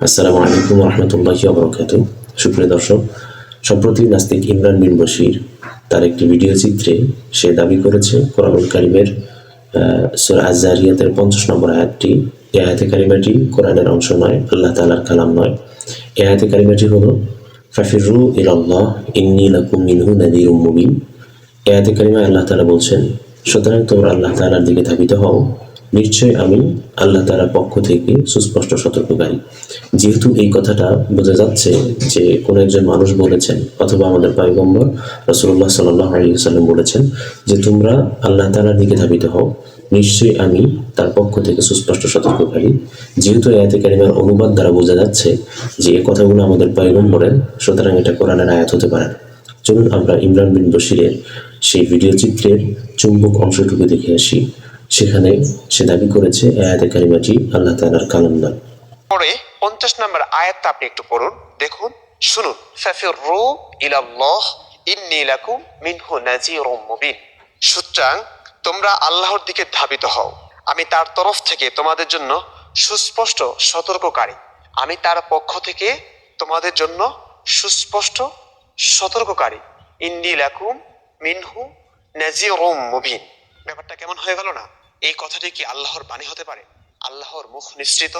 আসসালামু আলাইকুম রহমতুল্লাহি অবরকাত সুপ্রিয় দর্শক, সম্প্রতি নাস্তিক ইমরান বিন বশির তার একটি ভিডিও চিত্রে সে দাবি করেছে, কোরআনুল কারিমের সুর আজারিয়াতের পঞ্চাশ নম্বর আয়াতটি, এই আয়াতে কারিমাটি কোরআনের অংশ নয়, আল্লাহ তালার কালাম নয়। এই আয়াতে কারিমাটি হলো, ফাফিরু ইলাল্লাহ ইন্নি লাকুম মিনহু নাদিরুম মুবিন। এই আয়াতে কারিমায় আল্লাহ তাআলা বলছেন, সুতরাং তোমরা আল্লাহ তাআলার দিকে ধাবিত হও। নিশ্চয় আমি আল্লাহ তাআলার পক্ষ থেকে সুস্পষ্ট সতর্ককারী। যেহেতু এই কথাটা বোঝা যাচ্ছে যে কোনো একজন মানুষ বলেছেন অথবা আমাদের পয়গম্বর রসুল্লাহ সাল্লাম বলেছেন যে তোমরা আল্লাহ তাআলার দিকে ধাবিত হও। নিশ্চয়ই আমি তার পক্ষ থেকে সুস্পষ্ট সতর্ককারী। যেহেতু আয়াতে কারিমার অনুবাদ দ্বারা বোঝা যাচ্ছে যে এ কথাগুলো আমাদের পয়গম্বরের, সুতরাং এটা কোরআনের আয়াত হতে পারে চলুন আমরা ইমরান বিন বশিরের সেই ভিডিও চিত্রের চুম্বক অংশটুকু দেখে আসি। সেখানে সে দাবি করেছে আয়াতে কারিমাটি আল্লাহ তাআলার কালাম নয় পরে পঞ্চাশ নম্বর আয়াতটা আপনি একটু পড়ুন, দেখুন, শুনুন। ফাফিরু ইলাল্লাহ ইন্নী লাকুম মিনহু নাযীরুম মুবিন। সুতরাং তোমরা আল্লাহর দিকে ধাবিত হও। আমি তার তরফ থেকে তোমাদের জন্য সুস্পষ্ট সতর্ককারী। আমি তার পক্ষ থেকে তোমাদের জন্য সুস্পষ্ট সতর্ককারী। ইন্নী লাকুম মিনহু নাযীরুম মুবিন। ব্যাপারটা কেমন হয়ে গেল না? এই কথাটি কি আল্লাহর বাণী হতে পারে? আল্লাহর মুখ নিশ্চিত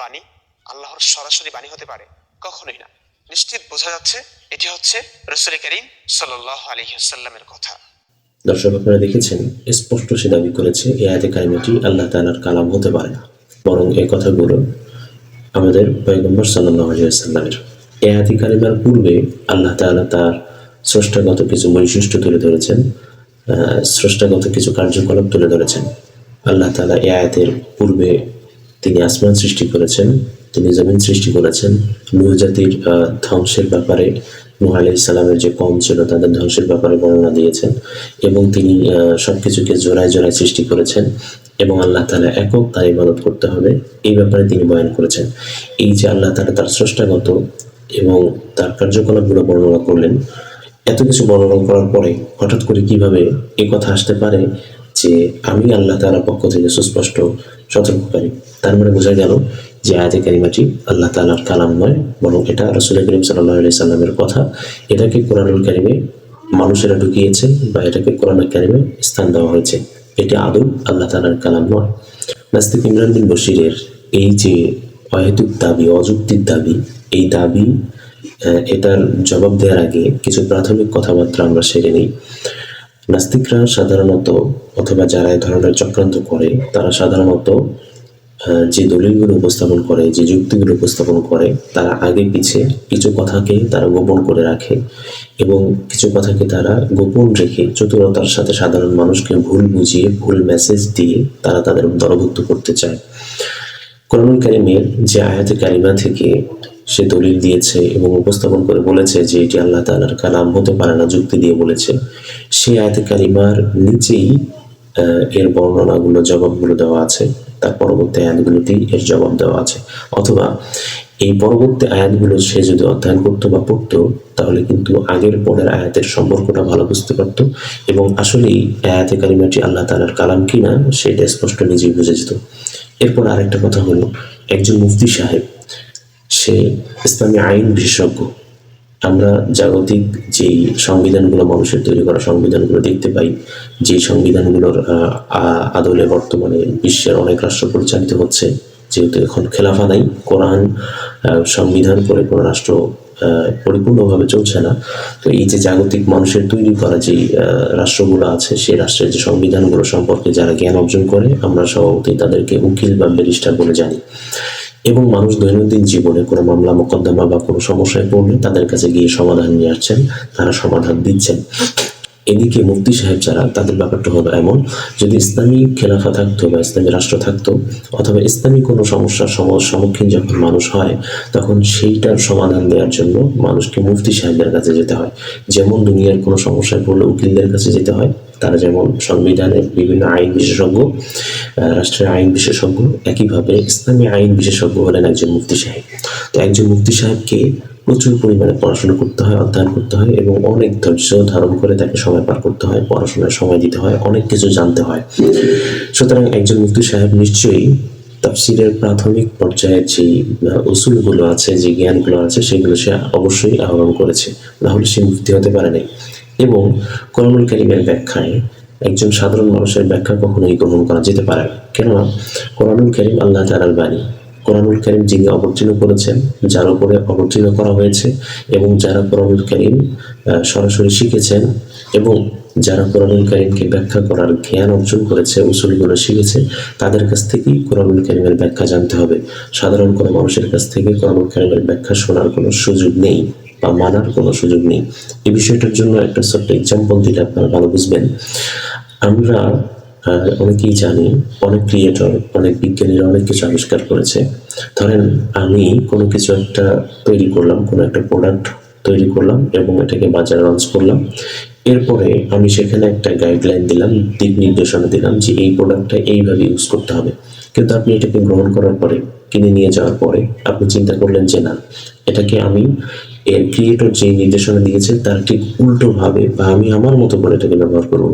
বাণী? আল্লাহর সরাসরি বাণী হতে পারে? কখনোই না। নিশ্চিত বোঝা যাচ্ছে, এটি হচ্ছে রসুল করিম সাল্লাহ আলহিহাল্লামের কথা। দর্শক, আপনারা দেখেছেন, স্পষ্ট সে দাবি করেছে এই আয়াতে কারিমাটি আল্লাহ তাআলার কালাম হতে পারে না। বরং এই কথাগুলো আমাদের পয়গম্বর সাল্লাহ আলিয়াল্লামের এই আয়াতি কারিমার পূর্বে আল্লাহ তাআলা তার স্রষ্টাগত কিছু বৈশিষ্ট্য তুলে ধরেছেন স্রষ্টাগত কিছু কার্যকলাপ তুলে ধরেছেন। আল্লাহ তাআলা এই আয়াতের পূর্বে তিনি আসমান সৃষ্টি করেছেন তিনি জমিন সৃষ্টি করেছেন। নূহ জাতির ধ্বংসের ব্যাপারে নূহ আলাইহিস সালামের যে কম ছিল তাদের ধ্বংসের ব্যাপারে বর্ণনা দিয়েছেন এবং তিনি আহ, সবকিছুকে জোড়ায় জোড়ায় সৃষ্টি করেছেন এবং আল্লাহ তালা একক তার ইবাদত করতে হবে। এই ব্যাপারে তিনি বয়ান করেছেন। এই যে আল্লাহ তালা তার স্রষ্টাগত এবং তার কার্যকলাপগুলো বর্ণনা করলেন এত কিছু বর্ণনা করার পরে হঠাৎ করে কীভাবে এই কথা আসতে পারে যে আমি আল্লাহ তাআলার পক্ষ থেকে সুস্পষ্ট সতর্ককারী। তার মানে বোঝা গেল যে আয়াতে কারিমাটি আল্লাহ তাআলার কালাম নয়, বরং এটা রসুল করিম সাল্লাহ সাল্লামের কথা। এটাকে কোরআনুল কারিমে মানুষেরা ঢুকিয়েছে বা এটাকে কোরআনুল কারিমে স্থান দেওয়া হয়েছে। এটি আদৌ আল্লাহ তাআলার কালাম নয়। নাস্তিক ইমরান বিন বশিরের এই যে অহেতুক দাবি অযুক্তির দাবি, এই দাবি এটার জবাব দেওয়ার আগে কিছু প্রাথমিক কথাবার্তা আমরা সেরে নিই। নাস্তিকরা সাধারণত, অথবা যারা এই ধরনের চক্রান্ত করে, তারা সাধারণত যে দলিলগুলো উপস্থাপন করে, যে যুক্তিগুলো উপস্থাপন করে, তারা আগে পিছে কিছু কথাকে তারা গোপন করে রাখে এবং কিছু কথাকে তারা গোপন রেখে চতুরতার সাথে সাধারণ মানুষকে ভুল বুঝিয়ে, ভুল মেসেজ দিয়ে তারা তাদের দলভুক্ত করতে চায়। কোরআনুল কারিমের যে আয়াতে কারিমা থেকে সে দলিল দিয়েছে এবং উপস্থাপন করে বলেছে যে এটি আল্লাহ তালার কালাম, হতে পারে না, যুক্তি দিয়ে বলেছে। সেই আয়াতে কারিমার নিচেই এর বর্ণনাগুলো, জবাবগুলো দেওয়া আছে। তার পরবর্তী আয়াতগুলোতেই এর জবাব দেওয়া আছে। অথবা এই পরবর্তী আয়াতগুলো সে যদি অধ্যয়ন করতো বা পড়তো, তাহলে কিন্তু আগের পরের আয়াতের সম্পর্কটা ভালো বুঝতে পারতো। এবং আসলেই আয়াতে কারিমাটি আল্লাহ তালার কালাম কিনা, সেটা স্পষ্ট নিজেই বুঝে যেত। এরপর আরেকটা কথা হলো, একজন মুফতি সাহেব সে ইসলামী আইন বিশেষজ্ঞ। আমরা জাগতিক যেই সংবিধানগুলো মানুষের তৈরি করা সংবিধানগুলো দেখতে পাই যে সংবিধানগুলোর আদলে বর্তমানে বিশ্বের অনেক রাষ্ট্র পরিচালিত হচ্ছে, যেহেতু এখন খেলাফা নাই, কোরআন সংবিধান করে কোনো রাষ্ট্র পরিপূর্ণভাবে চলছে না। তো এই যে জাগতিক মানুষের তৈরি করা যে রাষ্ট্রগুলো আছে, সেই রাষ্ট্রের যে সংবিধানগুলো সম্পর্কে যারা জ্ঞান অর্জন করে, আমরা স্বভাবতই তাদেরকে উকিল বা ব্যারিস্টার বলে জানি। এবং মানুষ দৈনন্দিন জীবনে কোনো মামলা, মোকদ্দমা বা কোনো সমস্যায় পড়লে তাদের কাছে গিয়ে সমাধান নিয়ে আসছেন, তারা সমাধান দিচ্ছেন। এদিকে মুফতি সাহেব যারা, তাদের ব্যাপারটা হলো এমন, যদি ইসলামী খেলাফা থাকতো বা ইসলামী রাষ্ট্র থাকতো, অথবা ইসলামী কোনো সমস্যার সম- সম্মুখীন যখন মানুষ হয়, তখন সেইটার সমাধান দেওয়ার জন্য মানুষকে মুফতি সাহেবদের কাছে যেতে হয়। যেমন দুনিয়ার কোনো সমস্যায় পড়লে উকিলদের কাছে যেতে হয় তারা যেমন সংবিধানের বিভিন্ন আইন বিশেষজ্ঞ রাষ্ট্রের আইন বিশেষজ্ঞ একইভাবে ইসলামী আইন বিশেষজ্ঞ হলেন একজন মুফতি সাহেব। তো একজন মুফতি সাহেবকে প্রচুর পরিমাণে পড়াশোনা করতে হয় অধ্যয়ন করতে হয় এবং অনেক ধৈর্য ধারণ করে তাকে সময় পার করতে হয় পড়াশোনায় সময় দিতে হয় অনেক কিছু জানতে হয়। সুতরাং একজন মুফতি সাহেব নিশ্চয়ই তাফসিরের প্রাথমিক পর্যায়ে যে আহ, উসুলগুলো আছে যে জ্ঞানগুলো আছে সেগুলো সে অবশ্যই আহরণ করেছে। নাহলে সে মুক্তি হতে পারে নাই। এবং কোরআনুল কারিমের ব্যাখ্যায় একজন সাধারণ মানুষের ব্যাখ্যা কখনোই গ্রহণ করা যেতে পারে কেননা কোরআনুল কারিম আল্লাহ তাআলার বাণী। কোরআনুল কারিম যিনি অবতীর্ণ করেছেন, যার উপরে অবতীর্ণ করা হয়েছে এবং যারা কোরআনুল কারিম সরাসরি শিখেছেন এবং যারা কোরআনুল কারিমকে ব্যাখ্যা করার জ্ঞান অর্জন করেছে, উসুলগুলো শিখেছে, তাদের কাছ থেকেই কোরআনুল কারিমের ব্যাখ্যা জানতে হবে। সাধারণ কোনো মানুষের কাছ থেকে কোরআনুল কারিমের ব্যাখ্যা শোনার কোনো সুযোগ নেই। বা মানার কোনো সুযোগ নেই। এই বিষয়টার জন্য একটা ছোট্ট এক্সাম্পল দিলে আপনারা ভালো বুঝবেন। আমরা অনেকেই জানি, অনেক ক্রিয়েটর অনেক বিজ্ঞানীরা অনেক কিছু আবিষ্কার করেছে। ধরেন, আমি কোনো কিছু একটা তৈরি করলাম, কোনো একটা প্রোডাক্ট তৈরি করলাম এবং এটাকে বাজারে লঞ্চ করলাম। এরপরে আমি সেখানে একটা গাইডলাইন দিলাম, দিক নির্দেশনা দিলাম যে এই প্রোডাক্টটা এইভাবে ইউজ করতে হবে। কিন্তু আপনি এটাকে গ্রহণ করার পরে, কিনে নিয়ে যাওয়ার পরে আপনি চিন্তা করলেন যে না, এটাকে আমি এর ক্রিয়েটর যে নির্দেশনা দিয়েছে তার ঠিক উল্টো ভাবে বা আমি আমার মতো করে এটাকে ব্যবহার করব।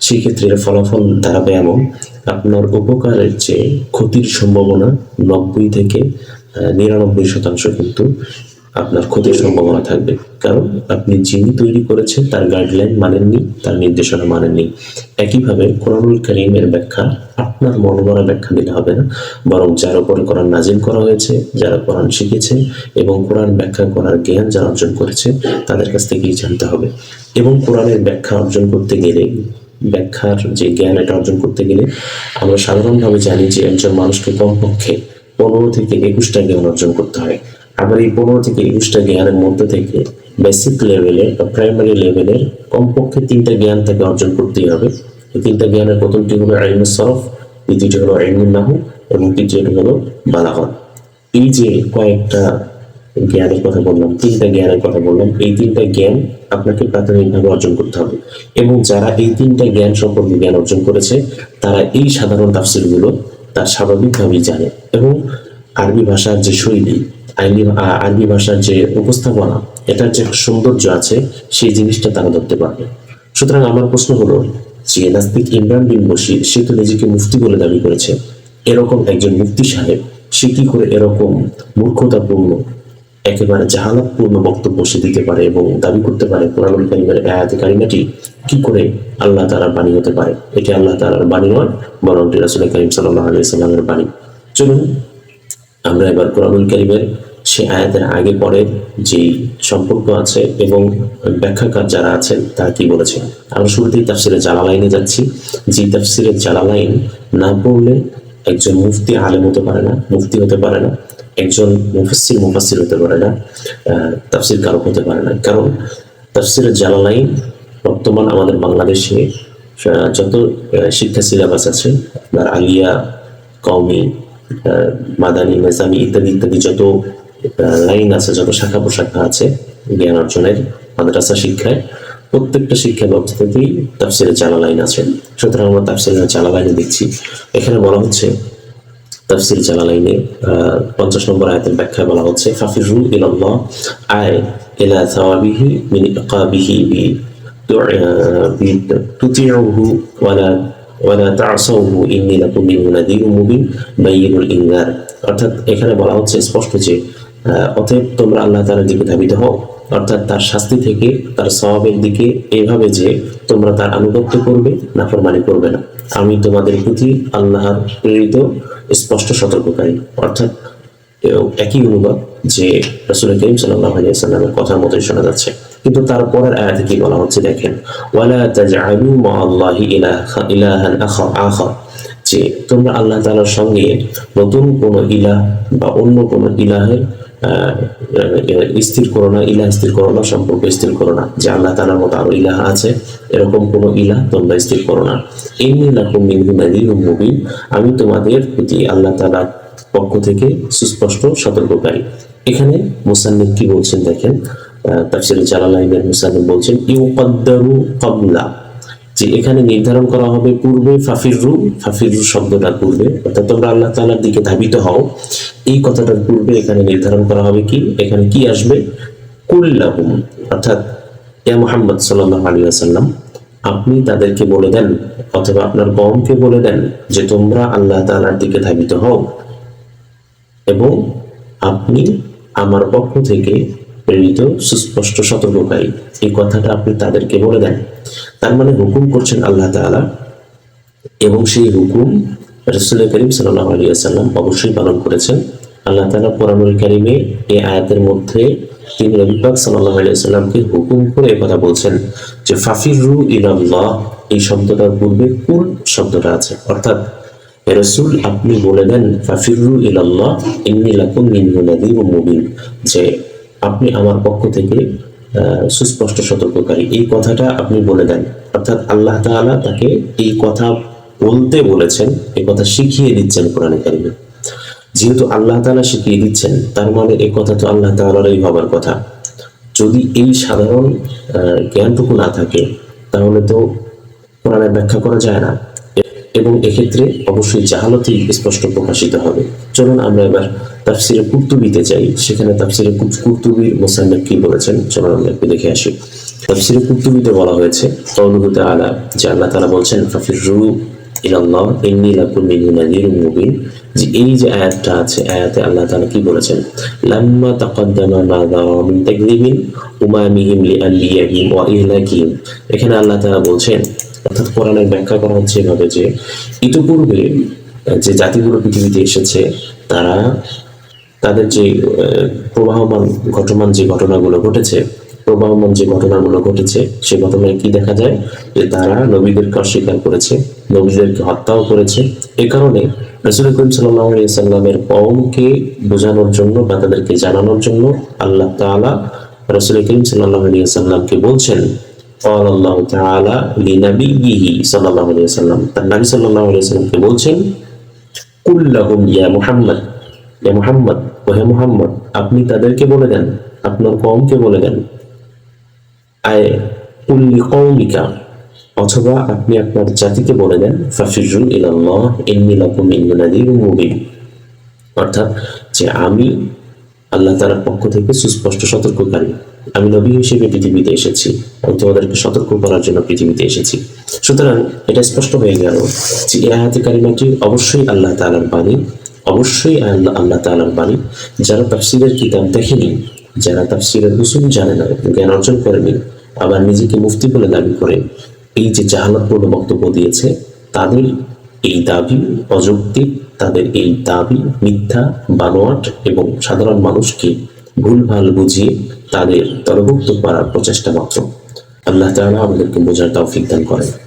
সেই ক্ষেত্রে এর ফলাফল দাঁড়াবে এমন, আপনার উপকারের চেয়ে ক্ষতির সম্ভাবনা নব্বই থেকে নিরানব্বই শতাংশ কিন্তু আপনার ক্ষতির সম্ভাবনা থাকবে। কারণ আপনি যিনি তৈরি করেছেন, তার গাইডলাইন মানেননি, তার নির্দেশনা মানেননি। একইভাবে কোরআনুল করিমের ব্যাখ্যা আপনার মন গড়া ব্যাখ্যা দিলে হবে না। বরং যার উপরে কোরআন নাজিল করা হয়েছে, যারা কোরআন শিখেছে এবং কোরআন ব্যাখ্যা করার জ্ঞান যারা অর্জন করেছে, তাদের কাছ থেকেই জানতে হবে। এবং কোরআনের ব্যাখ্যা অর্জন করতে গেলে, ব্যাখ্যার যে জ্ঞান, এটা অর্জন করতে গেলে আমরা সাধারণভাবে জানি যে একজন মানুষকে কমপক্ষে পনেরো থেকে একুশটা জ্ঞান অর্জন করতে হয়। আবার এই পনেরো থেকে একুশটা জ্ঞানের মধ্যে থেকে বেসিক লেভেলে বা প্রাইমারি লেভেলের কমপক্ষে তিনটা জ্ঞান তাকে অর্জন করতেই হবে। এই তিনটা জ্ঞানের প্রথমটি হলো আইনুল সরফ, দ্বিতীয়টি হলো আইনুল নাহু এবং তৃতীয়টি হলো বালাগত। এই যে কয়েকটা জ্ঞানের কথা বললাম, তিনটা জ্ঞানের কথা বললাম, এই তিনটা জ্ঞান আপনাকে প্রাথমিকভাবে অর্জন করতে হবে। এবং যারা এই তিনটা জ্ঞান সম্পর্কে জ্ঞান অর্জন করেছে, তারা এই সাধারণ তাফসিলগুলো তার স্বাভাবিকভাবেই জানে। এবং আরবি ভাষার যে শৈলী আইনি আরবি ভাষার যে উপস্থাপনা, এটার যে সৌন্দর্য আছে, সেই জিনিসটা তারা ধরতে পারবে। সুতরাং আমার প্রশ্ন হলো, যে নাস্তিক ইমরান বিন বশির, সে তো নিজেকে মুফতি বলে দাবি করেছে। এরকম একজন মুফতি সাহেব, সে কি করে এরকম মূর্খতাপূর্ণ, একেবারে জাহালাতপূর্ণ বক্তব্য সে দিতে পারে এবং দাবি করতে পারে কোরআনুল কারিমের আয়াতে কারিমাটি? কি করে আল্লাহ তাআলার বাণী হতে পারে? এটি আল্লাহ তাআলার বাণী নয়, বরং রাসূল করিম সাল্লাল্লাহু আলাইহি সাল্লামের বাণী। চলুন, আমরা এবার কোরআনুল কারিমের সে আয়াতের আগে পরে যেই সম্পর্ক আছে এবং ব্যাখ্যাকার যারা আছেন, তারা কি বলেছেন? আমরা শুরুতেই তাফসিরে জালালাইনে যাচ্ছি। যে তাফসিরের জালালাইন না পড়লে একজন মুফতি আলেম হতে পারে না, মুফতি হতে পারে না, একজন মুফাসসির মুফাসসির হতে পারে না তাফসির কারক হতে পারে না। কারণ তাফসিরের জালালাইন বর্তমান আমাদের বাংলাদেশে যত শিক্ষা সিলেবাস আছে, আপনার আলিয়া, কওমি মাদানী মেজামি ইত্যাদি ইত্যাদি যত লাইন আছে, যত শাখা প্রশাখা আছে, জ্ঞান অর্জনের, মাদ্রাসা শিক্ষায়, প্রত্যেকটা শিক্ষা ব্যবস্থাতেই লাইন আছে। সুতরাং আমরা লাইনে এখানে বলা হচ্ছে পঞ্চাশ নম্বর আয়াতের বলা হচ্ছে ইলাল্লাহ আয় ইলা সাওয়াবিহি মিন ইকাবিহি বি তুতিউহু ওয়ালা ওয়ালা তা'সাউহু ইন্নী লাকুম মুবিন ইনযার অর্থাৎ এখানে বলা হচ্ছে স্পষ্ট যে অতএব তোমরা আল্লাহ তাআলার দিকে ধাবিত হও। অর্থাৎ তার শাস্তি থেকে, তার সওয়াবের দিকে এইভাবে যে তোমরা তার আনুগত্য করবে, নাফরমানি করবে না। আমি তোমাদের প্রতি আল্লাহর প্রেরিত, স্পষ্ট সতর্ককারী। অর্থাৎ একই অনুবাদ যে রসুল করিম সাল্লাহ সাল্লামের কথার মতোই শোনা যাচ্ছে। কিন্তু তারপরের আয়াতে কি বলা হচ্ছে দেখেন, ওয়ালা তাজআলু মা আল্লাহি ইলাহা, ইলাহান যে তোমরা আল্লাহ তাআলার সঙ্গে নতুন কোনো ইলাহ বা অন্য কোনো ইলাহের স্থির করো না ইলাহ স্থির করো না সম্পর্ক স্থির করো না। যে আল্লাহ তাআলার মতো আরও ইলাহ আছে এরকম কোন ইলাহ তোমরা স্থির করো না। ইন্নী লাকুম মুবিন আমি তোমাদের প্রতি আল্লাহ তাআলার পক্ষ থেকে সুস্পষ্ট সতর্ককারী। এখানে মুসান্নিফ কি বলছেন দেখেন? আহ, তাফসীরে জালালাইনের মুসান্নিফ বলছেন ইউকাদ্দারু ক্বাবলা যে এখানে নির্ধারণ করা হবে পূর্বে ফাফিরু ফাফিরু শব্দটার পূর্বে। অর্থাৎ তোমরা আল্লাহ তাআলার দিকে ধাবিত হও। এই কথাটার পূর্বে এখানে নির্ধারণ করা হবে কি? এখানে কি আসবে? কুল্লাহুম, অর্থাৎ ইয়া মুহাম্মদ সাল্লাল্লাহু আলাইহি ওয়াসাল্লাম, আপনি তাদেরকে বলে দেন, অথবা আপনার কওমকে বলে দেন যে তোমরা আল্লাহ তাআলার দিকে ধাবিত হও। এবং আপনি আমার পক্ষ থেকে প্রেরিত, সুস্পষ্ট, সতর্ককারী, এই কথাটা আপনি তাদেরকে বলে দেন। তার মানে হুকুম করছেন আল্লাহ তাআলা, এবং সেই হুকুম রসুল করিম সাল্লাহ আলিয়াল্লাম অবশ্যই পালন করেছেন। আল্লাহ তালা কোরআনুল কারিমে এই আয়াতের মধ্যে তিনি নবীবাগ সাল্লাহ আলিয়াল্লামকে হুকুম করে কথা বলছেন যে, ফাফিরু ইলাল্লাহ এই শব্দটার পূর্বে কুল শব্দটা আছে? অর্থাৎ রসুল, আপনি বলে দেন, ফাফিরু ইলাল্লাহ, ইন্নি লাকুম মিনহু নাযীরুম মুবিন যে, আপনি আমার পক্ষ থেকে সুস্পষ্ট সতর্ককারী এই কথাটা আপনি বলে দেন। অর্থাৎ, আল্লাহ তাআলা তাকে এই কথা বলতে বলেছেন এই কথা শিখিয়ে দিচ্ছেন কোরআনে কারিমে। যেহেতু আল্লাহ তাআলা শিখিয়ে দিচ্ছেন, তার মানে এই কথা তো আল্লাহ তাআলারই হবার কথা। যদি এই সাধারণ জ্ঞানটুকু না থাকে, তাহলে তো কোরআনের ব্যাখ্যা করা যায় না। এবং এক্ষেত্রে অবশ্যই জাহালতেই স্পষ্ট প্রকাশিত হবে। চলুন আমরা এবার তাফসিরে কুর্তুবিতে যাই। সেখানে তাফসিরে কুর- কুর্তুবির মোসান্নব কি বলেছেন, চলুন আমরা একটু দেখে আসি। তাফসিরে কুর্তুবিতে বলা হয়েছে, কওলুহু তাআলা, যে আল্লাহ তালা বলছেন ফাফিরু এই যে আয়াতটা আছে, আয়াতে আল্লাহ কি বলেছেন? ওয়া এখানে আল্লাহ বলছেন, অর্থাৎ ব্যাখ্যা করা হচ্ছে এভাবে যে, ইতিপূর্বে যে জাতিগুলো পৃথিবীতে এসেছে, তারা তাদের যে প্রবাহমান, ঘটমান যে ঘটনাগুলো ঘটেছে প্রবাহমান যে ঘটনাগুলো ঘটেছে সে ঘটনায় কি দেখা যায় যে তারা নবীদেরকে অস্বীকার করেছে নবীদেরকে হত্যাও করেছে এ কারণে রসুল করিম সাল্লামের কওমকে বোঝানোর জন্য বা তাদেরকে জানানোর জন্য আল্লাহ তাআলা রসুল করিম সাল্লামকে বলছেন قال الله تعالى لنبيه صلى الله عليه وسلم তার নবী সাল্লাল্লাহু আলাইহি ওয়াসাল্লামকে বলছেন কুল লাহুম ইয়া মুহাম্মদ ইয়া মুহাম্মদ ও হে মুহাম্মদ আপনি তাদেরকে বলে দেন আপনার কওমকে বলে দেন আয় কওমিকা, অথবা আপনি আপনার জাতিকে বলে দেন ইলাল্লাহ, ইন্নী লাকুম নাযীরুম মুবিন। অর্থাৎ যে আমি আল্লাহ পক্ষ থেকে সুস্পষ্ট সতর্ককারী। আমি নবী হিসেবে পৃথিবীতে এসেছি, আমি তোমাদেরকে সতর্ক করার জন্য পৃথিবীতে এসেছি। সুতরাং এটা স্পষ্ট হয়ে গেল যে এই আয়াতে কারিমাটি অবশ্যই আল্লাহ তাআলার বাণী, অবশ্যই আল্লাহ আল্লাহ তাআলার বাণী। যারা তাফসীরের কিতাব দেখেনি যারা তাফসীরের হুসুল জানে না জ্ঞান অর্জন করেনি আবার নিজেকে মুফতি বলে দাবি করে এই যে জাহালতপূর্ণ বক্তব্য দিয়েছে, তাদের এই দাবি অযৌক্তিক, তাদের এই দাবি মিথ্যা, বানোয়াট এবং সাধারণ মানুষকে ভুলভাল বুঝিয়ে তাদের দলভুক্ত করার প্রচেষ্টা মাত্র। আল্লাহ তাআলা আমাদেরকে বোঝার তৌফিক দান করেন।